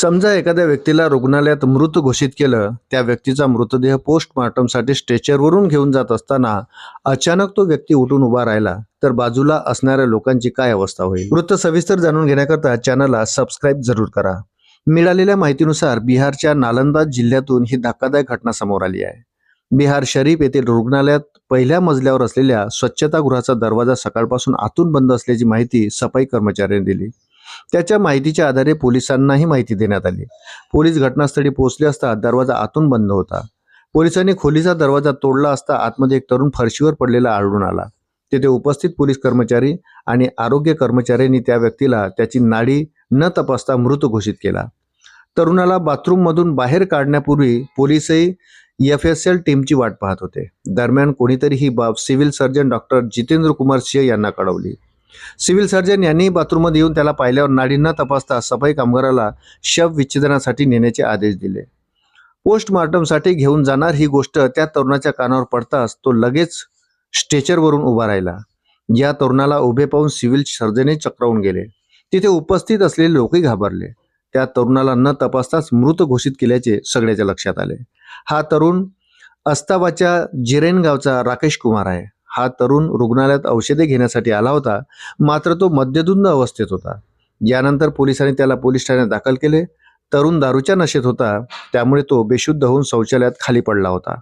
समजा एखाद्या व्यक्तीला रुग्णालयात मृत घोषित केलं त्या व्यक्तीचा मृतदेह पोस्टमॉर्टमसाठी स्ट्रेचरवरून घेऊन जात असताना अचानक तो व्यक्ती उठून उभा राहिला तर बाजूला असणाऱ्या लोकांची काय अवस्था होईल? वृत्त सविस्तर जाणून घेण्याकरता चॅनलला सबस्क्राईब जरूर करा. मिळालेल्या माहितीनुसार बिहारच्या नालंदा जिल्ह्यातून ही धक्कादायक घटना समोर आली आहे. बिहार शरीफ येथील रुग्णालयात पहिल्या मजल्यावर असलेल्या स्वच्छतागृहाचा दरवाजा सकाळपासून आतून बंद असल्याची माहिती सफाई कर्मचाऱ्यांनी दिली. त्याच्या माहितीच्या आधारे पोलिसांनाही माहिती देण्यात आली. पोलीस घटनास्थळी पोहोचले असता दरवाजा आतून बंद होता. पोलिसांनी खोलीचा दरवाजा तोडला असता आतमध्ये एक तरुण फरशीवर पडलेला आढळून आला. तेथे उपस्थित पोलीस कर्मचारी आणि आरोग्य कर्मचाऱ्यांनी त्या व्यक्तीला त्याची नाडी न तपासता मृत घोषित केला. तरुणाला बाथरूममधून बाहेर काढण्यापूर्वी पोलीसही एफ एस एल टीमची वाट पाहत होते. दरम्यान कोणीतरी ही बाब civil surgeon doctor Jitendra Kumar Singh यांना कळवली. सिव्हिल सर्जन यांनी बाथरूममध्ये येऊन त्याला पाहिल्यावर नाडी न तपासता सफाई कामगाराला शव विच्छेदनासाठी नेण्याचे आदेश दिले. पोस्टमॉर्टमसाठी घेऊन जाणार ही गोष्ट त्या तरुणाच्या कानावर पडताच तो लगेच स्ट्रेचरवरून उभा राहिला. या तरुणाला उभे पाहून सिव्हिल सर्जने चक्रावून गेले. तिथे उपस्थित असलेले लोकही घाबरले. त्या तरुणाला न तपासताच मृत घोषित केल्याचे सगळ्याच्या लक्षात आले. हा तरुण अस्ताबाच्या जिरेन गावचा राकेश कुमार आहे. हा तरुण रुग्णालयात औषधे घेण्यासाठी आला होता. मात्र तो मद्यधुंद अवस्थेत होता. यानंतर पोलिसांनी त्याला पोलीस ठाण्यात दाखल केले. तरुण दारूच्या नशेत होता. त्यामुळे तो बेशुद्ध होऊन शौचालयात खाली पडला होता.